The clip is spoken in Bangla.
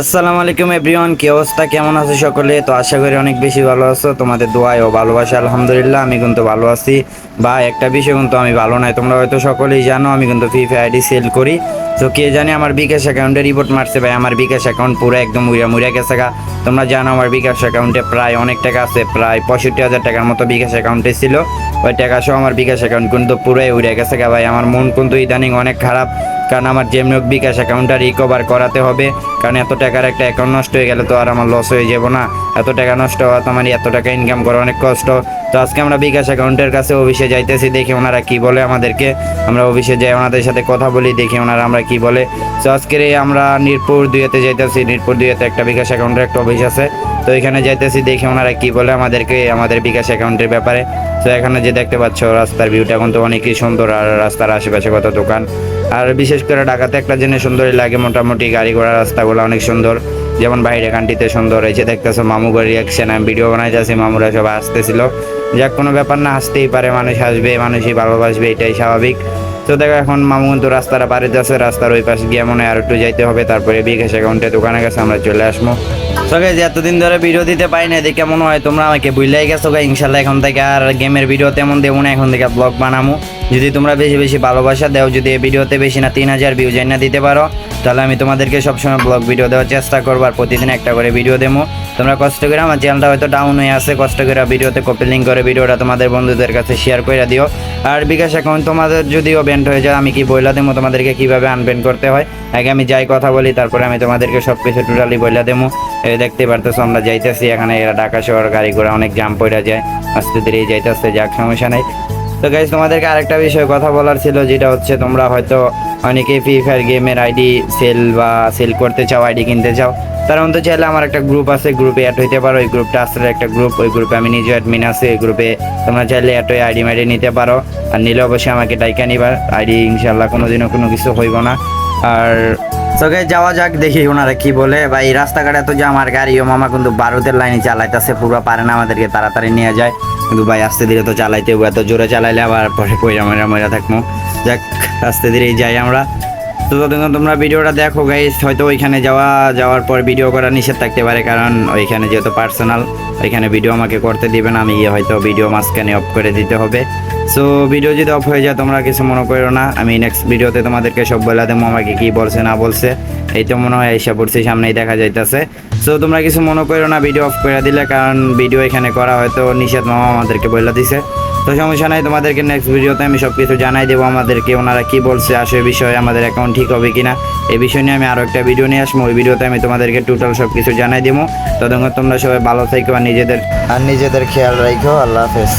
আসসালামু আলাইকুম এভরিওয়ান, কি অবস্থা? কেমন আছো সকলে? তো আশা করি অনেক বেশি ভালো আছো। তোমাদের দোয়ায় ও ভালোবাসা আলহামদুলিল্লাহ, আমি কিন্তু ভালো আছি। বা একটা বিষয় কিন্তু আমি ভালো নাই। তোমরা হয়তো সকলেই জানো, আমি কিন্তু ফ্রি ফায়ার সেল করি। তো কে জানে আমার বিকাশ অ্যাকাউন্টে রিপোর্ট মারছে ভাই, আমার বিকাশ অ্যাকাউন্ট পুরো একদম উড়িয়া মুড়িয়া গেছে গা। তোমরা জানো আমার বিকাশ অ্যাকাউন্টে প্রায় অনেক টাকা আছে, প্রায় পঁয়ষট্টি হাজার টাকার মতো বিকাশ অ্যাকাউন্টে ছিল। ওই টাকা সহ আমার বিকাশ অ্যাকাউন্ট কিন্তু পুরোই উড়ে গেছে গা ভাই। আমার মন কিন্তু ইদানিং অনেক খারাপ, কারণ আমার যেমনি হোক বিকাশ অ্যাকাউন্টটা রিকভার করাতে হবে, কারণ এত টাকার একটা অ্যাকাউন্ট নষ্ট হয়ে গেলে তো আর আমার লস হয়ে যাব না। এত টাকা নষ্ট হওয়া তো আমার এত টাকা ইনকাম করা অনেক কষ্ট। তো আজকে আমরা বিকাশ অ্যাকাউন্টের কাছে অফিসে যাইতেছি, দেখি ওনারা কি বলে আমাদেরকে। আমরা অফিসে যাই, ওনাদের সাথে কথা বলি, দেখি ওনারা আমরা কি বলে। তো আজকের আমরা নিরপুর দুয়েতে যাইতেছি। নিরপুর দুয়েতে একটা বিকাশ অ্যাকাউন্টের একটা অফিস আছে। তো এখানে যাইতেছি, দেখি ওনারা কি বলে আমাদেরকে, আমাদের বিকাশ অ্যাকাউন্টের ব্যাপারে। তো এখানে যে দেখতে পাচ্ছ, রাস্তার ভিউটা এখন তো অনেকই সুন্দর, আর রাস্তার আশেপাশে কত দোকান। আর বিশেষ করে ঢাকাতে একটা জিনিস সুন্দরই লাগে, মোটামুটি গাড়ি ঘোড়া রাস্তাগুলো অনেক সুন্দর। যেমন বাইরে কান্টিতে সুন্দর হয়েছে দেখতেছো মামুগর রিয়াকশন আমি ভিডিও বানাইতেছি মামুরা সব আসতেছিল যাক, কোনো ব্যাপার না আসতেই পারে, মানুষ আসবে মানুষই ভালোবাসবে, এটাই স্বাভাবিক। তো দেখো, এখন মামু কিন্তু রাস্তাটা বাড়িতে আছে রাস্তার ওই পাশে গিয়ে মনে আর একটু যাইতে হবে, তারপরে বিকাশ অ্যাকাউন্টে দোকানে গেছে, আমরা চলে আসব। তো গাইজ এতদিন ধরে ভিডিও দিতে পারি না দেখে মনে হয় তোমরা আমাকে বুঝলাই গেছো গা, ইনশাল্লাহ এখন থেকে আর গেমের ভিডিও তেমন দেবো না, এখন থেকে ব্লগ বানামো। যদি তোমরা বেশি বেশি ভালোবাসা দাও, যদি এই ভিডিওতে বেশি না তিন হাজার ভিউ না দিতে পারো, তাহলে আমি তোমাদেরকে সবসময় ব্লগ ভিডিও দেওয়ার চেষ্টা করব আর প্রতিদিন একটা করে ভিডিও দেবো। তোমরা কষ্ট করে আমার চ্যানেলটা হয়তো ডাউন হয়ে আছে, কষ্ট করে ভিডিওতে কপি লিঙ্ক করে ভিডিওটা তোমাদের বন্ধুদের কাছে শেয়ার করে দিও। আর বিকাশ অ্যাকাউন্ট তোমাদের যদিও ব্যান্ড হয়ে যায়, আমি কি বইলা দেবো, তোমাদেরকে কীভাবে আনবেন করতে হয় আগে আমি যাই কথা বলি, তারপরে আমি তোমাদেরকে সব কিছু টোটালি বইলা দেবো দেখতে পারতেছো, আমরা যাইতেছি এখানে, এরা ঢাকা শহর গাড়ি ঘোড়া অনেক জাম পড়ে যায়। আস্তে ধীরে যাইতেছে, যাক, সমস্যা নেই। তো গাইজ তোমাদেরকে আরেকটা বিষয়ে কথা বলার ছিল, যেটা হচ্ছে তোমরা হয়তো অনেকেই ফ্রি ফায়ার গেমের আইডি সেল বা সেল করতে চাও আইডি কিনতে চাও। তার মধ্যে চাইলে আমার একটা গ্রুপ আছে গ্রুপে অ্যাড হইতে পারো। ওই গ্রুপটা আসলে একটা গ্রুপ ওই গ্রুপে আমি নিজে অ্যাডমিন আছে ওই গ্রুপে তোমরা চাইলে অ্যাড হয়ে আইডি মাইডি নিতে পারো। আর নিলে অবশ্যই আমাকে ডাইকা নিবার আইডি ইনশাল্লাহ কোনোদিনও কোনো কিছু হইব না। আর তোকে যাওয়া যাক, দেখি ওনারা কি বলে। ভাই, রাস্তাঘাটে তো আমার গাড়ি, ও মামা কিন্তু বারোদের লাইনে চালাইতেছে, পুরো পারে না আমাদেরকে, তাড়াতাড়ি নিয়ে যায়। কিন্তু ভাই, আস্তে ধীরে তো চালাইতে এত জোরে চালাইলে আবার পরে পয়সা ময়রা ময়রা থাকব। যাক, আস্তে ধীরেই যাই আমরা। তো ততক্ষণ তোমরা ভিডিওটা দেখো গাইস হয়তো ওইখানে যাওয়া, যাওয়ার পর ভিডিও করা নিষেধ থাকতে পারে, কারণ ওইখানে যেহেতু পার্সোনাল ওইখানে ভিডিও আমাকে করতে দিবে না, আমি হয়তো ভিডিও মাঝখানে অফ করে দিতে হবে। সো ভিডিও যদি অফ হয়ে যায়, তোমরা কিছু মনে করো না, আমি নেক্সট ভিডিওতে তোমাদেরকে সব বলে দেবো, আমাকে কি বলছে, না বলছে, এই তো মনে হয় এসে পড়ছি, সামনেই দেখা যাইতেছে। সো তোমরা কিছু মনে করো না ভিডিও অফ করে দিলে, কারণ ভিডিও এখানে করা হয়তো নিষেধ মামা আমাদেরকে বলে দিছে। তো সমস্যা নাই, তোমাদেরকে নেক্সট ভিডিওতে আমি সব কিছু জানাই দেবো আমাদেরকে, ওনারা কি বলছে আসে বিষয়ে আমাদের অ্যাকাউন্ট ঠিক হবে কিনা, এই বিষয় নিয়ে আমি আরও একটা ভিডিও নিয়ে আসব, ওই ভিডিওতে আমি তোমাদেরকে টোটাল সব কিছু জানাই দেবো। ততক্ষণ তোমরা সবাই ভালো থেকো আর নিজেদের আর নিজেদের খেয়াল রাখো আল্লাহ হাফেজ।